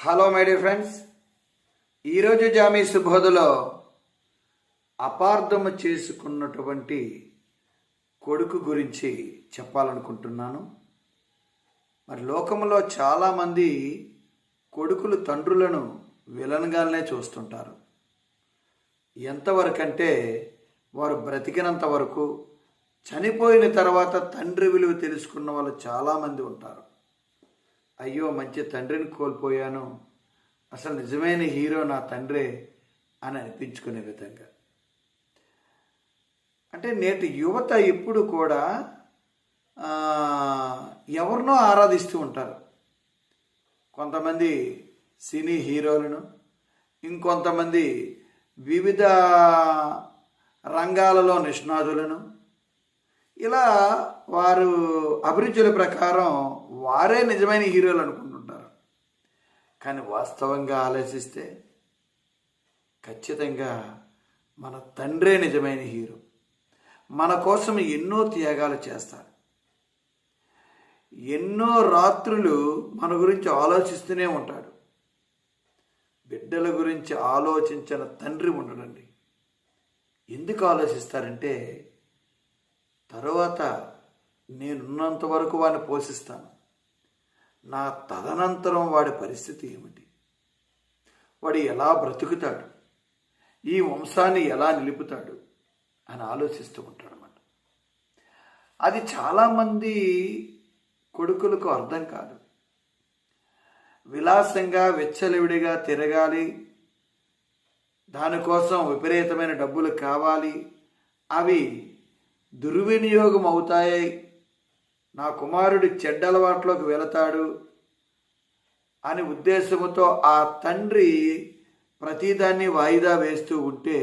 Hello my dear friends ఈరోజు జామీ సుబోధలో అపార్థము చేసుకున్నటువంటి కొడుకు గురించి చెప్పాలనుకుంటున్నాను. మరి లోకంలో చాలామంది కొడుకులు తండ్రులను విలన్గానే చూస్తుంటారు. ఎంతవరకంటే వారు బ్రతికినంత వరకు చనిపోయిన తర్వాత తండ్రి విలువ తెలుసుకున్న వాళ్ళు చాలామంది ఉంటారు. అయ్యో మంచి తండ్రిని కోల్పోయాను. అసలు నిజమైన హీరో నా తండ్రే అని అనిపించుకునే విధంగా. అంటే నేటి యువత ఇప్పుడు కూడా ఎవరినో ఆరాధిస్తూ ఉంటారు. కొంతమంది సినీ హీరోలను ఇంకొంతమంది వివిధ రంగాలలో నిష్ణాతులను. ఇలా వారు అభిరుచుల ప్రకారం వారే నిజమైన హీరోలు అనుకుంటుంటారు. కానీ వాస్తవంగా ఆలోచిస్తే ఖచ్చితంగా మన తండ్రే నిజమైన హీరో. మన కోసం ఎన్నో త్యాగాలు చేస్తారు ఎన్నో రాత్రులు మన గురించి ఆలోచిస్తూనే ఉంటాడు. బిడ్డల గురించి ఆలోచించిన తండ్రి ఉండడండి. ఎందుకు ఆలోచిస్తారంటే తర్వాత నేనున్నంత వరకు వాడిని పోషిస్తాను. నా తదనంతరం వాడి పరిస్థితి ఏమిటి? వాడు ఎలా బ్రతుకుతాడు? ఈ వంశాన్ని ఎలా నిలుపుతాడు? అని ఆలోచిస్తూ ఉంటాడు అన్నమాట అది చాలామంది కొడుకులకు అర్థం కాదు. విలాసంగా వెచ్చలివిడిగా తిరగాలి దానికోసం విపరీతమైన డబ్బులు కావాలి అవి దుర్వినియోగం అవుతాయి నా కుమారుడు చెడ్డ అలవాట్లోకి వెళతాడు అని ఉద్దేశంతో ఆ తండ్రి ప్రతిదాన్ని వాయిదా వేస్తూ ఉంటే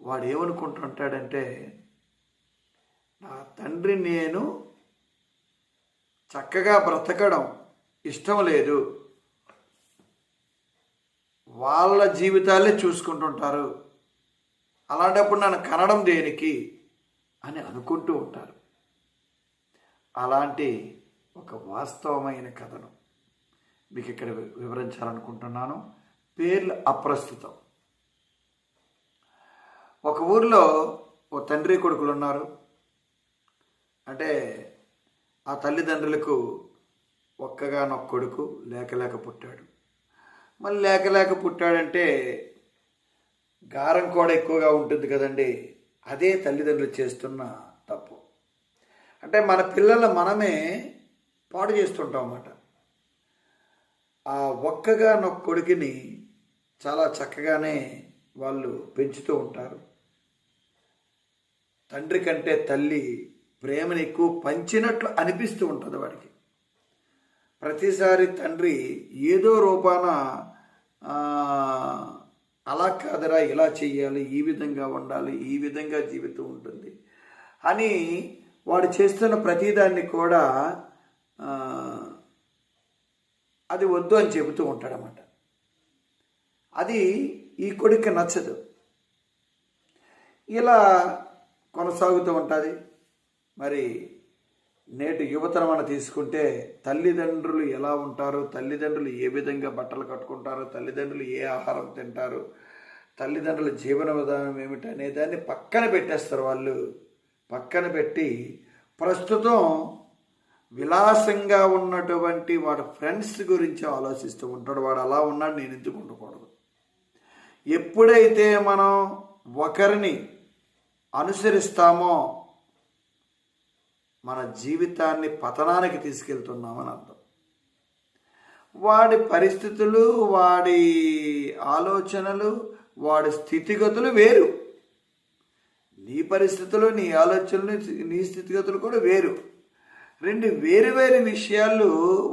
వాడు ఏమనుకుంటుంటాడంటే నా తండ్రి నేను చక్కగా బ్రతకడం ఇష్టం లేదు. వాళ్ళ జీవితాలే చూసుకుంటుంటారు. అలాంటప్పుడు నన్ను కనడం దేనికి అని అనుకుంటూ ఉంటారు. అలాంటి ఒక వాస్తవమైన కథను మీకు ఇక్కడ వి- వివరించాలనుకుంటున్నాను. పేర్లు అప్రస్తుతం. ఒక ఊర్లో ఓ తండ్రి కొడుకులు ఉన్నారు. అంటే ఆ తల్లిదండ్రులకు ఒక్కగానొక్క కొడుకు లేక లేక పుట్టాడు. మళ్ళీ లేక లేక పుట్టాడంటే గారం కూడా ఎక్కువగా ఉంటుంది కదండి. అదే తల్లిదండ్రులు చేస్తున్న తప్పు. అంటే మన పిల్లలు మనమే పాడు చేస్తుంటాం అన్నమాట ఆ ఒక్కగా నొక్క కొడుకుని చాలా చక్కగానే వాళ్ళు పెంచుతూ ఉంటారు. తండ్రి కంటే తల్లి ప్రేమని ఎక్కువ పంచినట్లు అనిపిస్తూ ఉంటుంది వాడికి. ప్రతిసారి తండ్రి ఏదో రూపాన అలా కాదరా ఇలా చేయాలి ఈ విధంగా ఉండాలి ఈ విధంగా జీవితం ఉంటుంది అని వాడు చేస్తున్న ప్రతిదాన్ని కూడా అది వద్దు అని చెబుతూ ఉంటాడనమాట అది ఈ కొడుకు నచ్చదు. ఇలా కొనసాగుతూ ఉంటుంది. మరి నేటి యువతను మనం తీసుకుంటే తల్లిదండ్రులు ఎలా ఉంటారు? తల్లిదండ్రులు ఏ విధంగా బట్టలు కట్టుకుంటారు? తల్లిదండ్రులు ఏ ఆహారం తింటారు? తల్లిదండ్రుల జీవన విధానం ఏమిటి అనే దాన్ని పక్కన పెట్టేస్తారు వాళ్ళు. పక్కన పెట్టి ప్రస్తుతం విలాసంగా ఉన్నటువంటి వాడు ఫ్రెండ్స్ గురించి ఆలోచిస్తూ ఉంటాడు. వాడు అలా ఉన్నాడు నేను ఎందుకు ఉండకూడదు? ఎప్పుడైతే మనం ఒకరిని అనుసరిస్తామో మన జీవితాన్ని పతనానికి తీసుకెళ్తున్నామని అర్థం. వాడి పరిస్థితులు వాడి ఆలోచనలు వాడి స్థితిగతులు వేరు. పరిస్థితులు నీ ఆలోచనలు నీ స్థితిగతులు కూడా వేరు. రెండు వేరు వేరు విషయాలు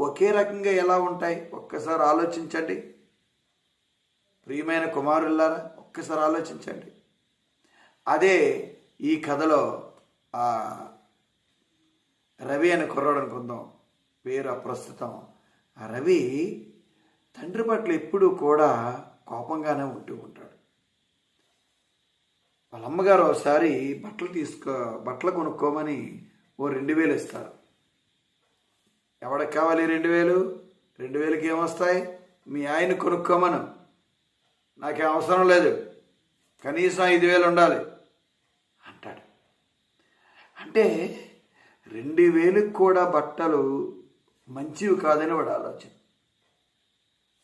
ఒకే రకంగా ఎలా ఉంటాయి? ఒక్కసారి ఆలోచించండి. ప్రియమైన కుమారులారా ఒక్కసారి ఆలోచించండి. అదే ఈ కథలో ఆ రవి అని కుర్రాడు అనుకుందాం. పేరు ప్రస్తుతం ఆ రవి తండ్రి పట్ల ఎప్పుడూ కూడా కోపంగానే ఉంటూ ఉంటాడు. వాళ్ళ అమ్మగారు ఒకసారి బట్టలు తీసుకో బట్టలు కొనుక్కోమని ఓ రెండు వేలు ఇస్తారు. ఎవడికి కావాలి రెండు వేలు? రెండు వేలకి ఏమొస్తాయి? మీ ఆయన కొనుక్కోమను. నాకేం అవసరం లేదు. కనీసం ఐదు వేలు ఉండాలి. అంటాడు. అంటే రెండు వేలకు కూడా బట్టలు మంచివి కాదని వాడు ఆలోచన.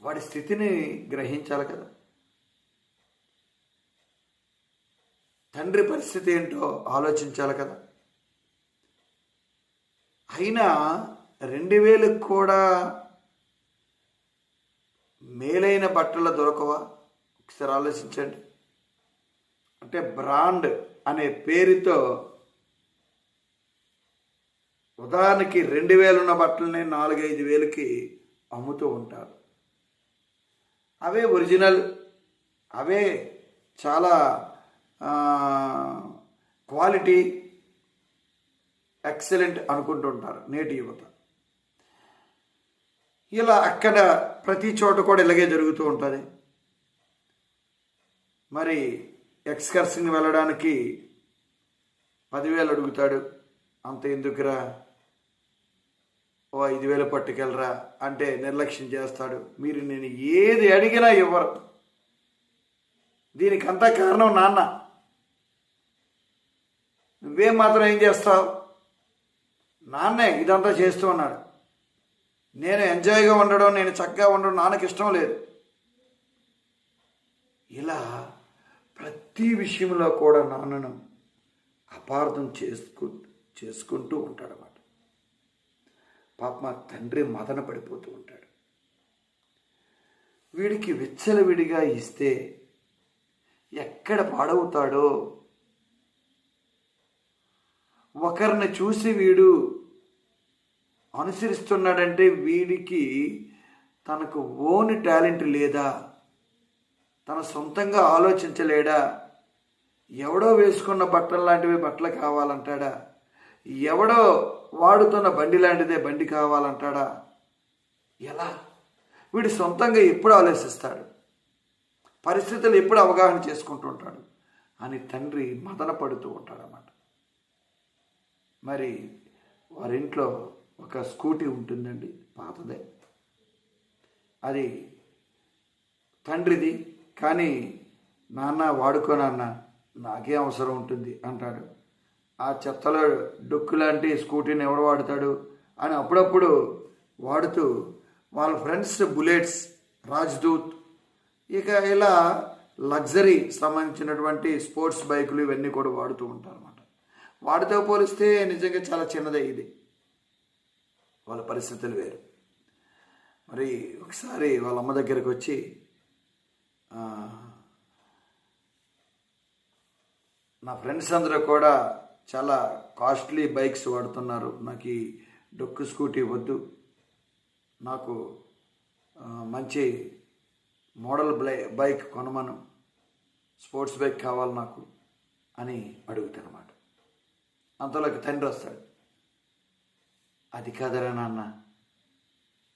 వాడి స్థితిని గ్రహించాలి కదా. తండ్రి పరిస్థితి ఏంటో ఆలోచించాలి కదా. అయినా రెండు వేలకు కూడా మేలైన బట్టలు దొరకవా? ఒకసారి ఆలోచించండి. అంటే బ్రాండ్ అనే పేరుతో ఉదాహరణకి రెండు వేలున్న బట్టలనే బట్టలని నాలుగైదు వేలకి అమ్ముతూ ఉంటారు. అవే ఒరిజినల్ అవే చాలా క్వాలిటీ ఎక్సలెంట్ అనుకుంటుంటారు నేటి యువత. ఇలా అక్కడ ప్రతి చోట కూడా ఇలాగే జరుగుతూ ఉంటుంది. మరి ఎక్స్కర్షన్ వెళ్ళడానికి పదివేలు అడుగుతాడు. అంత ఎందుకురా? ఓ ఐదు వేలు పట్టుకెళ్ళరా? అంటే నిర్లక్ష్యం చేస్తాడు. మీరు నేను ఏది అడిగినా ఇవ్వరు. దీనికంతా కారణం నాన్న. నువ్వేం మాత్రం ఏం చేస్తావు? నాన్నే ఇదంతా చేస్తూ ఉన్నాడు. నేను ఎంజాయ్గా ఉండడం నేను చక్కగా ఉండడం నాన్నకి ఇష్టం లేదు. ఇలా ప్రతి విషయంలో కూడా నాన్నను అపార్థం చేసుకు చేసుకుంటూ ఉంటాడన్నమాట. పాప మా తండ్రి మదన పడిపోతూ ఉంటాడు. వీడికి విచ్చలవిడిగా ఇస్తే ఎక్కడ పాడవుతాడో ఒకరిని చూసి వీడు అనుసరిస్తున్నాడంటే వీడికి తనకు ఓన్ టాలెంట్ లేదా? తన సొంతంగా ఆలోచించలేడా? ఎవడో వేసుకున్న బట్టలు లాంటివి బట్టలు కావాలంటాడా? ఎవడో వాడుతున్న బండి లాంటిదే బండి కావాలంటాడా? ఎలా? వీడు సొంతంగా ఎప్పుడు ఆలోచిస్తాడు? పరిస్థితులు ఎప్పుడు అవగాహన చేసుకుంటుంటాడు? అని తండ్రి మదన పడుతూ ఉంటాడన్నమాట. మరి వారింట్లో ఒక స్కూటీ ఉంటుందండి పాతదే. అది తండ్రిది కానీ నాన్న వాడుకో నాన్న నాకే అవసరం ఉంటుంది అంటాడు. ఆ చెత్తలో డొక్కు లాంటి స్కూటీని ఎవడు వాడతాడు అని అప్పుడప్పుడు వాడుతూ వాళ్ళ ఫ్రెండ్స్ బుల్లెట్స్ రాజ్దూత్ ఇక ఇలా లగ్జరీ సంబంధించినటువంటి స్పోర్ట్స్ బైకులు ఇవన్నీ కూడా వాడుతూ ఉంటారు. వాడితో పోలిస్తే నిజంగా చాలా చిన్నదే ఇది వాళ్ళ పరిస్థితులు వేరు. మరి ఒకసారి వాళ్ళ అమ్మ దగ్గరకు వచ్చి నా ఫ్రెండ్స్ అందరూ కూడా చాలా కాస్ట్లీ బైక్స్ వాడుతున్నారు. నాకు ఈ డొక్కు స్కూటీ వద్దు. నాకు మంచి మోడల్ బ్లై బైక్ కొనమను. స్పోర్ట్స్ బైక్ కావాలి నాకు అని అడుగుతానమాట అంతలోకి తండ్రి వస్తాడు. అది కాదరా నాన్న.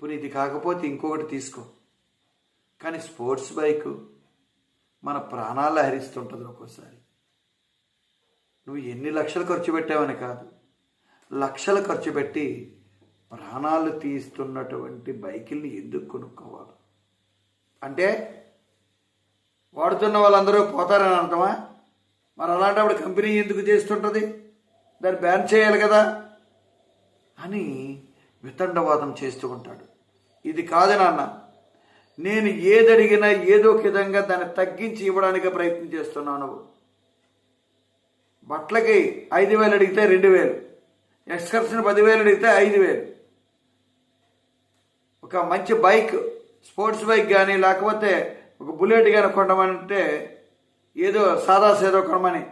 పోనీ ఇది కాకపోతే ఇంకొకటి తీసుకో. కానీ స్పోర్ట్స్ బైక్ మన ప్రాణాలు హరిస్తుంటుంది ఒక్కోసారి. నువ్వు ఎన్ని లక్షలు ఖర్చు పెట్టావని కాదు. లక్షలు ఖర్చు పెట్టి ప్రాణాలు తీస్తున్నటువంటి బైకుల్ని ఎందుకు కొనుక్కోవాలి? అంటే వాడుతున్న వాళ్ళందరూ పోతారని అర్థమా? మరి అలాంటప్పుడు కంపెనీ ఎందుకు చేస్తుంటుంది? దాన్ని బ్యాన్ చేయాలి కదా అని వితండవాదం చేస్తూ ఉంటాడు. ఇది కాదు నాన్న నేను ఏది అడిగినా ఏదో ఒక విధంగా దాన్ని తగ్గించి ఇవ్వడానికి ప్రయత్నం చేస్తున్నాను బట్టలకి ఐదు వేలు అడిగితే రెండు వేలు ఎక్స్కర్షన్ పదివేలు అడిగితే ఐదు వేలు. ఒక మంచి బైక్ స్పోర్ట్స్ బైక్ కానీ లేకపోతే ఒక బుల్లెట్ కానీ కొనమంటే ఏదో సాదా సేదో కొనమని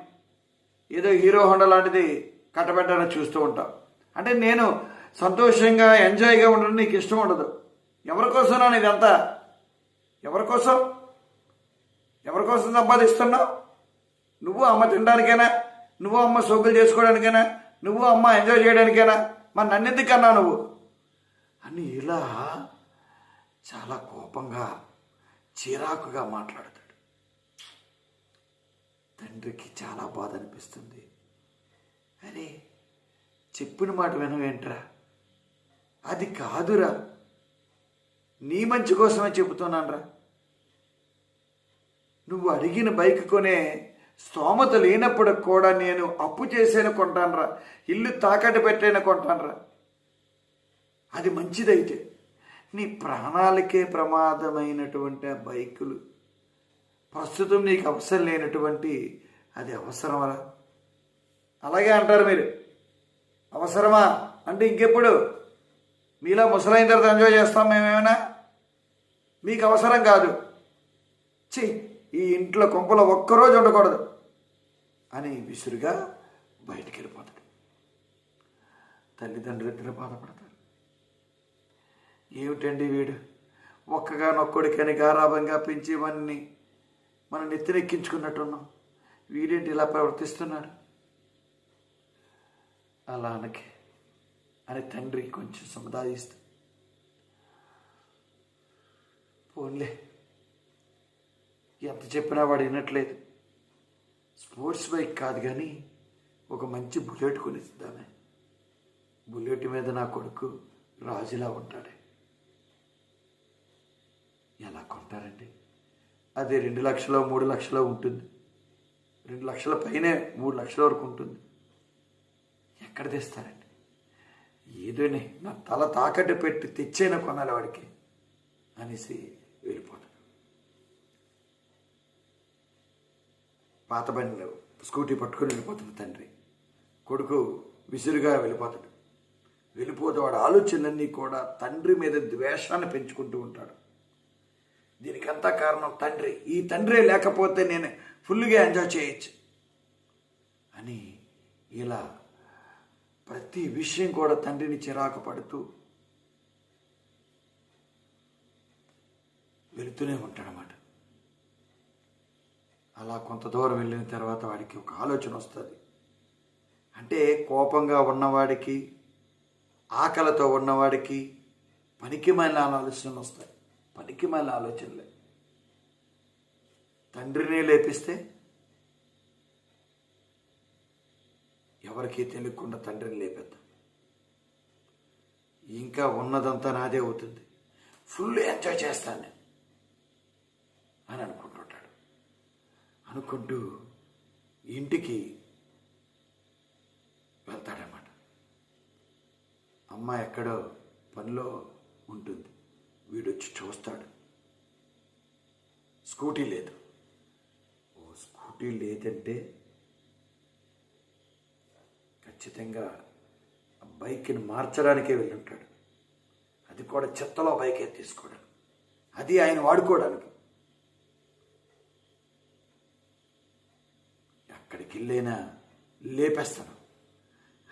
ఏదో హీరో హోండా లాంటిది కట్టబెట్టాలని చూస్తూ ఉంటాం. అంటే నేను సంతోషంగా ఎంజాయ్గా ఉండడం నీకు ఇష్టం ఉండదు. ఎవరి కోసం నాన్న ఇదంతా? ఎవరి కోసం? ఎవరి కోసం సంపాదిస్తున్నావు? నువ్వు అమ్మ తినడానికైనా నువ్వు అమ్మ సోకులు చేసుకోవడానికైనా నువ్వు అమ్మ ఎంజాయ్ చేయడానికైనా మరి నన్నెందుకు కన్నా నువ్వు? అని ఇలా చాలా కోపంగా చిరాకుగా మాట్లాడతాడు. తండ్రికి చాలా బాధ అనిపిస్తుంది. అరే చెప్పిన మాట వినవేంట్రా? అది కాదురా. నీ మంచి కోసమే చెబుతున్నానరా. నువ్వు అడిగిన బైక్ కొనే స్తోమత లేనప్పుడు కూడా నేను అప్పు చేసేన కొంటానరా. ఇల్లు తాకట్టు పెట్టైన కొంటానరా. అది మంచిదైతే నీ ప్రాణాలకే ప్రమాదమైనటువంటి ఆ బైకులు. ప్రస్తుతం నీకు అవసరం లేనటువంటి అది అవసరమరా అలాగే అంటారు మీరు. అవసరమా? అంటే ఇంకెప్పుడు? మీలా ముసలైన తర్వాత ఎంజాయ్ చేస్తాం మేమేమైనా? మీకు అవసరం కాదు. ఛీ ఈ ఇంట్లో కొంపలో ఒక్కరోజు ఉండకూడదు అని విసురుగా బయటికి వెళ్ళిపోతాడు. తల్లిదండ్రులు ఇద్దరు బాధపడతారు. ఏమిటండి వీడు? ఒక్కగా నొక్కడికని గారాభంగా పెంచి మనని మనం నెత్తినెక్కించుకున్నట్టున్నాం వీడేంటి ఇలా ప్రవర్తిస్తున్నాడు అలా అనకే. అని తండ్రి కొంచెం సముదాయిస్తూ. పోన్లే. ఎంత చెప్పినా వాడు వినట్లేదు. స్పోర్ట్స్ బైక్ కాదు కానీ ఒక మంచి బుల్లెట్ కొనిద్దామే బుల్లెట్ మీద నా కొడుకు రాజులా ఉంటాడే. ఎలా కొంటారండి? అది రెండు లక్షలు మూడు లక్షలు ఉంటుంది. రెండు లక్షల పైనే మూడు లక్షల వరకు ఉంటుంది. ఎక్కడ తెస్తారండి? ఏదోనే నా తల తాకట్టు పెట్టి తెచ్చైనా కొనాలి వాడికి? అనేసి వెళ్ళిపోతాడు. పాత బండిలో స్కూటీ పట్టుకొని వెళ్ళిపోతాడు తండ్రి. కొడుకు విసురుగా వెళ్ళిపోతాడు. వెళ్ళిపోతే వాడు ఆలోచనలన్నీ కూడా తండ్రి మీద ద్వేషాన్ని పెంచుకుంటూ ఉంటాడు. దీనికంతా కారణం తండ్రి. ఈ తండ్రి లేకపోతే నేను ఫుల్గా ఎంజాయ్ చేయొచ్చు అని ఇలా ప్రతి విషయం కూడా తండ్రిని చిరాకు పడుతూ వెళుతూనే ఉంటాడనమాట అలా కొంత దూరం వెళ్ళిన తర్వాత వాడికి ఒక ఆలోచన వస్తుంది. అంటే కోపంగా ఉన్నవాడికి ఆకలితో ఉన్నవాడికి పనికిమైన ఆలోచనలు వస్తాయి. పనికిమైన ఆలోచనలే. తండ్రినే లేపిస్తే ఎవరికి తెలియకుండా తండ్రిని లేపేద్దాం. ఇంకా ఉన్నదంతా నాదే అవుతుంది. ఫుల్ ఎంజాయ్ చేస్తాను నేను. అని అనుకుంటుంటాడు అనుకుంటూ ఇంటికి వెళ్తాడనమాట అమ్మ ఎక్కడో పనిలో ఉంటుంది. వీడొచ్చి చూస్తాడు. స్కూటీ లేదు. ఓ స్కూటీ లేదంటే ఖచ్చితంగా ఆ బైక్ని మార్చడానికే వెళ్ళి ఉంటాడు అది కూడా చెత్తలో బైకే తీసుకోవడం అది ఆయన వాడుకోవడానికి. అక్కడికి వెళ్ళైనా లేపేస్తాను.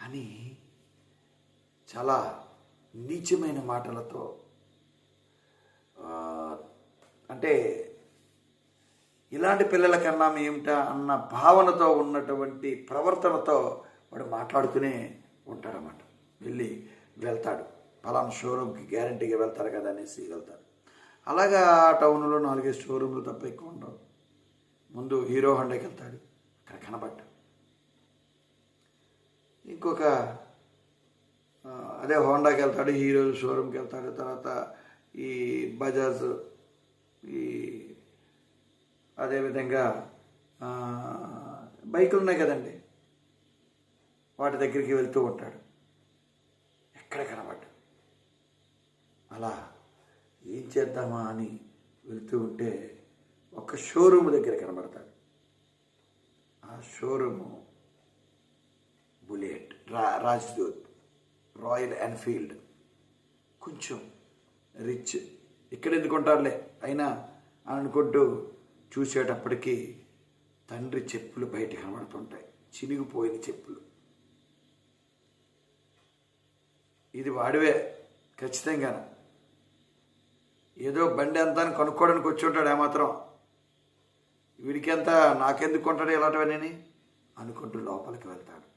అని చాలా నీచమైన మాటలతో అంటే ఇలాంటి పిల్లల కన్నా అన్న భావనతో ఉన్నటువంటి ప్రవర్తనతో వాడు మాట్లాడుతూనే ఉంటాడనమాట వెళ్ళి వెళ్తాడు. పలానా షోరూమ్కి గ్యారంటీగా వెళ్తారు కదా అనేసి వెళ్తాడు. అలాగా ఆ టౌన్లో నాలుగైదు షోరూమ్లు తప్ప ఎక్కువ ఉండవు. ముందు హీరో హండాకి వెళ్తాడు. అక్కడ కనబడ్డాడు. ఇంకొక అదే హోండాకి వెళ్తాడు హీరో షోరూమ్కి వెళ్తాడు. తర్వాత ఈ బజాజ్ ఈ అదేవిధంగా బైకులు ఉన్నాయి కదండి. వాటి దగ్గరికి వెళ్తూ ఉంటాడు. ఎక్కడ కనబడ్డు అలా ఏం చేద్దామా అని వెళ్తూ ఉంటే ఒక షోరూమ్ దగ్గర కనబడతాడు. ఆ షోరూము బుల్లెట్ రా రాజ్దూత్ రాయల్ ఎన్ఫీల్డ్. కొంచెం రిచ్. ఇక్కడ ఎందుకుంటారులే అయినా అని అనుకుంటూ చూసేటప్పటికీ తండ్రి చెప్పులు బయట కనబడుతుంటాయి. చినిగిపోయిన చెప్పులు. ఇది వాడివే ఖచ్చితంగా ఏదో బండి ఎంత అని కనుక్కోవడానికి వచ్చి ఉంటాడు ఏమాత్రం. వీడికెంత నాకెందుకు కొంటాడు ఇలాంటివన్నీ అనుకుంటూ లోపలికి వెళ్తాడు.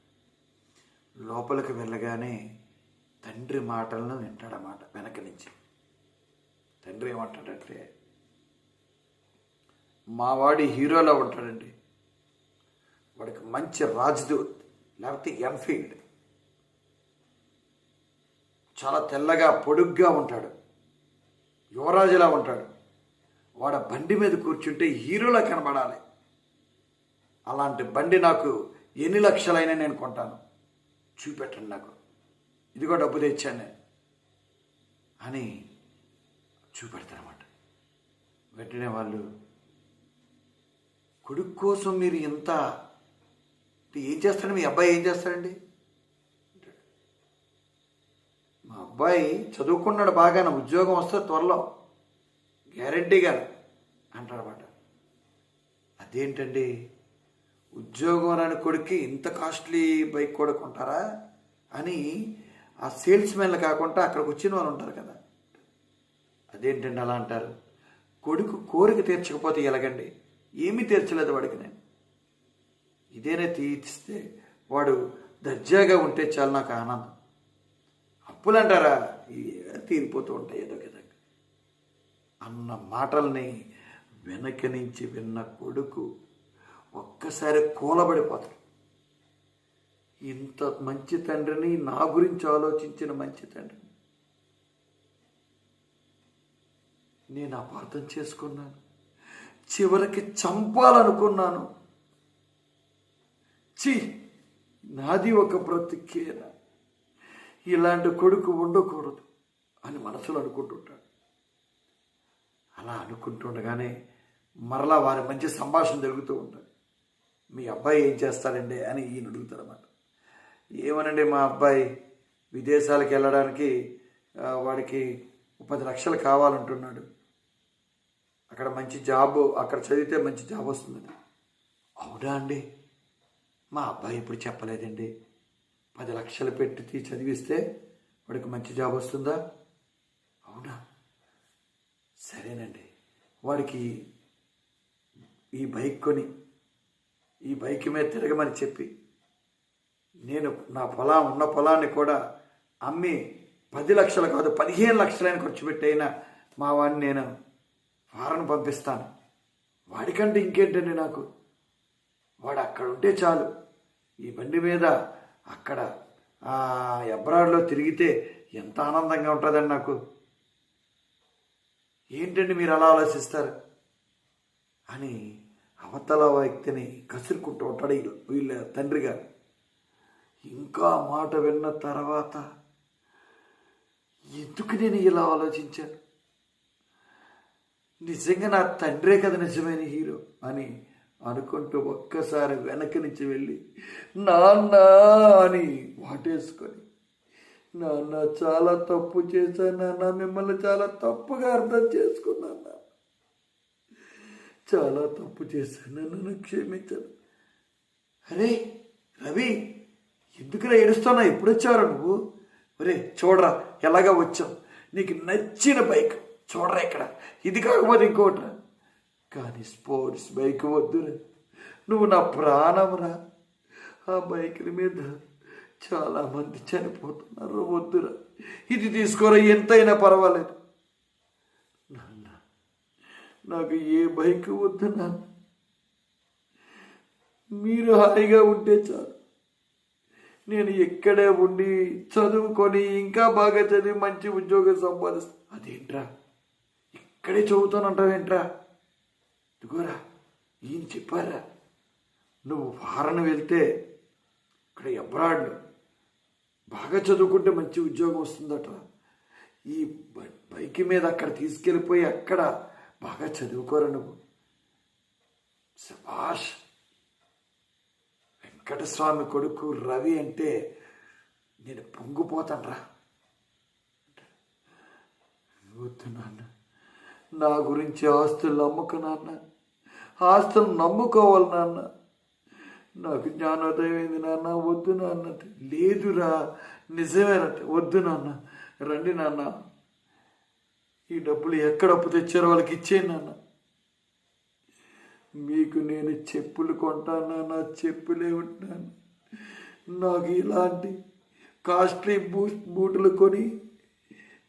లోపలికి వెళ్ళగానే తండ్రి మాటలను వింటాడన్నమాట వెనక నుంచి. తండ్రి ఏమంటాడంటే మావాడి హీరోలా ఉంటాడండి. వాడికి మంచి రాజ్దూత్ లేకపోతే ఎంఫీల్డ్ చాలా తెల్లగా పొడుగ్గా ఉంటాడు. యువరాజులా ఉంటాడు. వాడు బండి మీద కూర్చుంటే హీరోలా కనబడాలి. అలాంటి బండి నాకు ఎన్ని లక్షలైనా నేను కొంటాను. చూపెట్టండి నాకు. ఇదిగో డబ్బు తెచ్చాను నేను. అని చూపెడతారన్నమాట. వెంటనే వాళ్ళు కొడుకు కోసం మీరు ఇంత ఏం చేస్తాడు మీ అబ్బాయి ఏం చేస్తారండి అంటాడు. మా అబ్బాయి చదువుకున్నాడు బాగానే ఉద్యోగం వస్తే త్వరలో. గ్యారంటీగా అంటాడనమాట అదేంటండి? ఉద్యోగం రాని కొడుక్కి ఇంత కాస్ట్లీ బైక్ కూడా కొంటారా అని ఆ సేల్స్ మెన్లు కాకుండా అక్కడికి వచ్చిన వాళ్ళు ఉంటారు కదా. అదేంటండి అలా అంటారు? కొడుకు కోరిక తీర్చకపోతే ఎలాగండి? ఏమీ తీర్చలేదు వాడికి నేను. ఇదేనే తీర్చిస్తే వాడు దర్జాగా ఉంటే చాలు నాకు ఆనందం. అప్పులు అంటారా ఇవి తీరిపోతూ ఉంటాయి ఏదో విధంగా. అన్న మాటల్ని వెనక నుంచి విన్న కొడుకు ఒక్కసారి కూలబడిపోతాడు. ఇంత మంచి తండ్రిని నా గురించి ఆలోచించిన మంచి తండ్రిని నేను అపార్థం చేసుకున్నాను. చివరికి చంపాలనుకున్నాను. చి నాది ఒక బ్రతికేనా? ఇలాంటి కొడుకు ఉండకూడదు అని మనసులో అనుకుంటుంటాడు. అలా అనుకుంటుండగానే మరలా వారి మంచి సంభాషణ జరుగుతూ ఉంటుంది. మీ అబ్బాయి ఏం చేస్తారండి అని ఈయన అడుగుతారన్నమాట ఏమనండి మా అబ్బాయి విదేశాలకు వెళ్ళడానికి వాడికి పది లక్షలు కావాలంటున్నాడు. అక్కడ మంచి జాబ్ అక్కడ చదివితే మంచి జాబ్ వస్తుంది అవునా అండి? మా అబ్బాయి ఇప్పుడు చెప్పలేదండి. పది లక్షలు పెట్టి తీ చదివిస్తే వాడికి మంచి జాబ్ వస్తుందా? అవునా? సరేనండి. వాడికి ఈ బైక్ కొని ఈ బైక్ మీద తిరగమని చెప్పి నేను నా పొలం ఉన్న పొలాన్ని కూడా అమ్మి పది లక్షలు కాదు పదిహేను లక్షలైన ఖర్చు పెట్టైనా మా వాడిని నేను ఫారెన్ పంపిస్తాను. వాడికంటే ఇంకేంటండి నాకు? వాడు అక్కడ ఉంటే చాలు. ఈ బండి మీద అక్కడ ఆ ఎబ్రాడ్లో తిరిగితే ఎంత ఆనందంగా ఉంటుందండి నాకు. ఏంటండి మీరు అలా ఆలోచిస్తారు? అని అవతల వ్యక్తిని కసురుకుంటూ ఉంటాడు వీళ్ళ- తండ్రిగా ఇంకా మాట విన్న తర్వాత ఎందుకు నేను ఇలా ఆలోచించాను? నిజంగా నా తండ్రే కదా నిజమైన హీరో అని అనుకుంటూ ఒక్కసారి వెనక నుంచి వెళ్ళి నాన్న అని వాటేసుకొని నాన్న చాలా తప్పు చేశాను నాన్న మిమ్మల్ని చాలా తప్పుగా అర్థం చేసుకున్నాను నాన్న. చాలా తప్పు చేశాను నన్ను క్షమించను అరే రవి ఎందుకులా ఏడుస్తున్నా ఎప్పుడు వచ్చావురా నువ్వు? ఒరే చూడరా ఎలాగా వచ్చావు? నీకు నచ్చిన బైక్ చూడరా ఇక్కడ. ఇది కాకపోతే ఇంకోటిరా కానీ స్పోర్ట్స్ బైక్ వద్దురా. నువ్వు నా ప్రాణంరా. ఆ బైకుల మీద చాలామంది చనిపోతున్నారు వద్దురా. ఇది తీసుకోరా ఎంతైనా పర్వాలేదు. నాన్న నాకు ఏ బైక్ వద్దు నాన్న. మీరు హాయిగా ఉంటే చాలు. నేను ఎక్కడే ఉండి చదువుకొని ఇంకా బాగా చదివి మంచి ఉద్యోగం సంపాదిస్తాను అదేంట్రా? ఇక్కడే చదువుతానంటావేంట్రా? ఇదిగోరా ఈయన చెప్పారా? నువ్వు ఫారన్ వెళ్తే ఇక్కడ అబ్రాడ్ బాగా చదువుకుంటే మంచి ఉద్యోగం వస్తుందట. ఈ బైక్ మీద అక్కడ తీసుకెళ్ళిపోయి అక్కడ బాగా చదువుకోరా నువ్వు. శభాష్ వెంకటస్వామి కొడుకు రవి అంటే నేను పొంగిపోతానరా. వద్దు నాన్న నా గురించి ఆస్తులు నమ్ముకు నాన్న. ఆస్తులు నమ్ముకోవాలి నాన్న. నాకు జ్ఞానోదయం అయింది నాన్న వద్దు నాన్న లేదురా నిజమేనట. వద్దు నాన్న రండి నాన్న. ఈ డబ్బులు ఎక్కడ అప్పు తెచ్చారో వాళ్ళకి ఇచ్చేయండి నాన్న. మీకు నేను చెప్పులు కొంటాను నా చెప్పులే ఉంటాను నాకు ఇలాంటి కాస్ట్లీ బూ బూట్లు కొని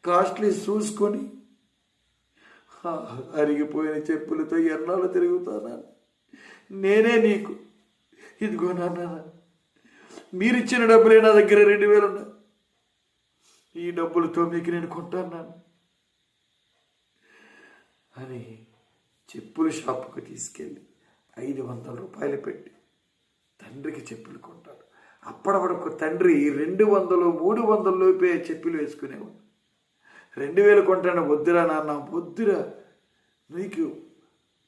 కాస్ట్లీ షూస్ కొని అరిగిపోయిన చెప్పులతో ఎన్నాళ్ళు తిరుగుతానా? నేనే నీకు. ఇదిగో నాన్న మీరు ఇచ్చిన డబ్బులే నా దగ్గర రెండు వేలు ఉన్నాయి. ఈ డబ్బులతో మీకు నేను కొంటాను నాన్న. అని చెప్పుల షాపుకు తీసుకెళ్ళి ఐదు వందల రూపాయలు పెట్టి తండ్రికి చెప్పులు కొంటాడు. అప్పటి వరకు తండ్రి రెండు వందలు మూడు వందల లోపే చెప్పులు వేసుకునేవాడు. రెండు వేలు కొంటాను వద్దురా నాన్న వద్దురా. నీకు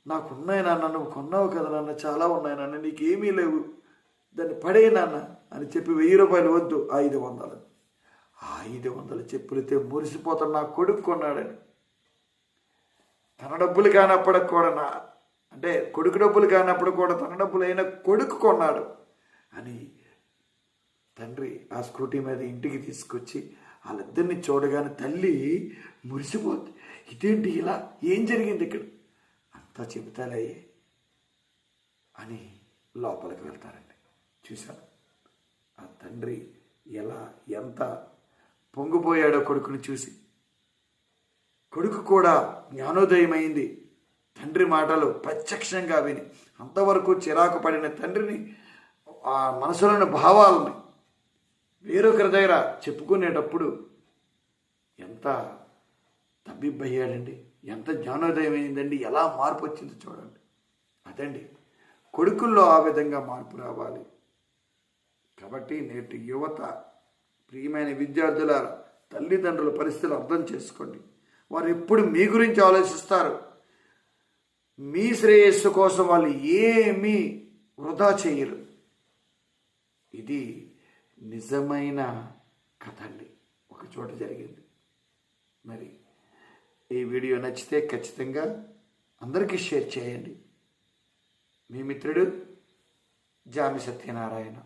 నాకున్నాయి నాన్న నువ్వు కొన్నావు కదా నాన్న చాలా ఉన్నాయి నాన్న నీకు ఏమీ లేవు. దాన్ని పడే నాన్న అని చెప్పి వెయ్యి రూపాయలు వద్దు ఐదు వందలు. ఆ ఐదు వందల చెప్పులైతే మురిసిపోతాడు నా కొడుకు కొన్నాడని. తన డబ్బులు కానప్పుడు కూడా నా అంటే కొడుకు డబ్బులు కానప్పుడు కూడా తన డబ్బులు అయినా కొడుకు కొన్నాడు అని తండ్రి ఆ స్కూటీ మీద ఇంటికి తీసుకొచ్చి వాళ్ళిద్దరిని చూడగానే తల్లి మురిసిపోద్ది. ఇదేంటి ఇలా? ఏం జరిగింది ఇక్కడ? అంతా చెబుతాలే అని లోపలికి వెళ్తారండి. చూశాను ఆ తండ్రి ఎలా ఎంత పొంగిపోయాడో కొడుకుని చూసి. కొడుకు కూడా జ్ఞానోదయమైంది. తండ్రి మాటలు ప్రత్యక్షంగా విని అంతవరకు చిరాకు పడిన తండ్రిని ఆ మనసులోని భావాలని వేరొకరి దగ్గర చెప్పుకునేటప్పుడు ఎంత తబ్బిబ్బయ్యాడండి ఎంత జ్ఞానోదయం అయిందండి ఎలా మార్పు వచ్చిందో చూడండి. అదండి కొడుకుల్లో ఆ విధంగా మార్పు రావాలి. కాబట్టి నేటి యువత ప్రియమైన విద్యార్థుల తల్లిదండ్రుల పరిస్థితులు అర్థం చేసుకోండి. వారు ఎప్పుడు మీ గురించి ఆలోచిస్తారు? మీ శ్రేయస్సు కోసం వాళ్ళు ఏమీ వృధా చేయరు. ఇది నిజమైన కథ అండి ఒక చోట జరిగింది. మరి ఈ వీడియో నచ్చితే ఖచ్చితంగా అందరికీ షేర్ చేయండి. మీ మిత్రుడు జామి సత్యనారాయణ.